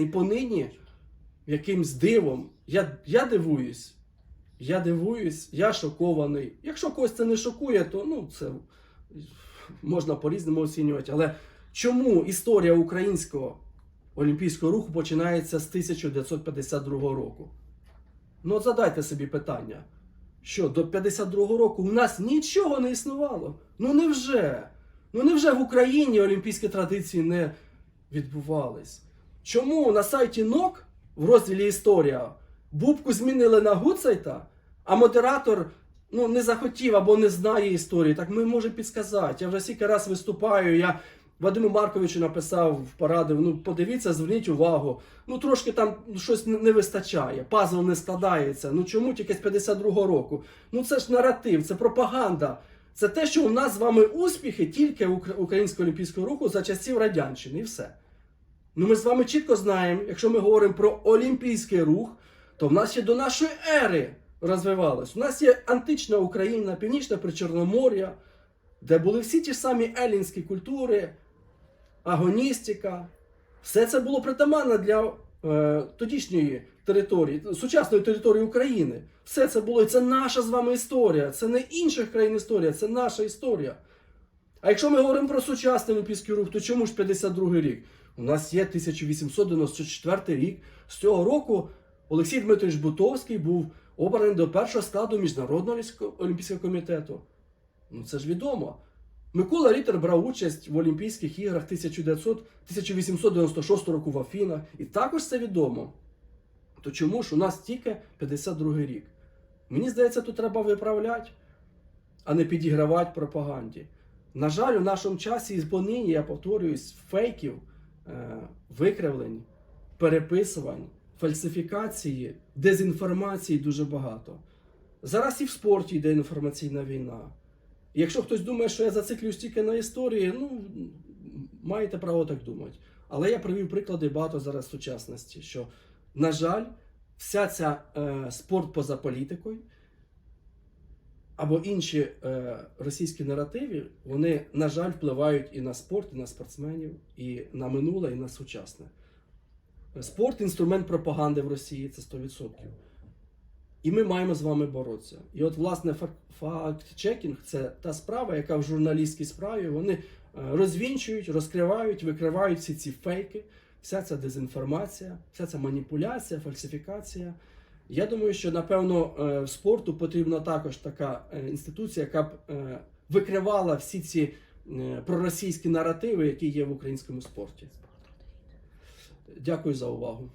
І понині якимсь дивом, я, я дивуюсь. Я дивуюсь, я шокований. Якщо когось це не шокує, то ну, це можна по-різному оцінювати. Але чому історія українського олімпійського руху починається з 1952 року? Ну, задайте собі питання, що до 52-го року у нас нічого не існувало. Ну невже? Ну невже в Україні олімпійські традиції не відбувались? Чому на сайті НОК в розділі Історія бубку змінили на Гуцайта, а модератор ну, не захотів або не знає історії? Так ми можемо підсказати. Я вже стільки раз виступаю. Я Вадиму Марковичу написав, порадив. Ну, подивіться, зверніть увагу. Ну, трошки там щось не вистачає, пазл не складається. Ну чому тільки з 52-го року? Ну це ж наратив, це пропаганда. Це те, що у нас з вами успіхи тільки Укра- українського олімпійського руху за часів радянщини, і все. Ну ми з вами чітко знаємо, якщо ми говоримо про олімпійський рух, то в нас ще до нашої ери розвивалось. У нас є антична Україна, північне Причорномор'я, де були всі ті самі елінські культури, агоністика. Все це було притаманно для е, тодішньої території, сучасної території України. Все це було, і це наша з вами історія. Це не інших країн історія, це наша історія. А якщо ми говоримо про сучасний олімпійський рух, то чому ж 52-й рік? У нас є 1894 рік. З цього року Олексій Дмитрович Бутовський був обраний до першого складу Міжнародного Олімпійського- комітету. Ну це ж відомо. Микола Рітер брав участь в Олімпійських іграх 1900, 1896 року в Афінах. І також це відомо. То чому ж у нас тільки 52 рік? Мені здається, тут треба виправляти, а не підігравати пропаганді. На жаль, у нашому часі і понині, я повторююсь, фейків, викривлень, переписувань, фальсифікації, дезінформації дуже багато. Зараз і в спорті йде інформаційна війна. Якщо хтось думає, що я зациклююсь тільки на історії, ну маєте право так думати. Але я привів приклади багато зараз сучасності, що, на жаль, вся ця е, спорт поза політикою або інші е, російські наративи, вони, на жаль, впливають і на спорт, і на спортсменів, і на минуле, і на сучасне. Спорт інструмент пропаганди в Росії, це 100%. І ми маємо з вами боротися. І от, власне, факт-чекінг це та справа, яка в журналістській справі вони е, розвінчують, розкривають, викривають всі ці фейки, вся ця дезінформація, вся ця маніпуляція, фальсифікація. Я думаю, що напевно е, в спорту потрібна також така е, інституція, яка б е, викривала всі ці проросійські наративи, які є в українському спорті. Дякую за увагу.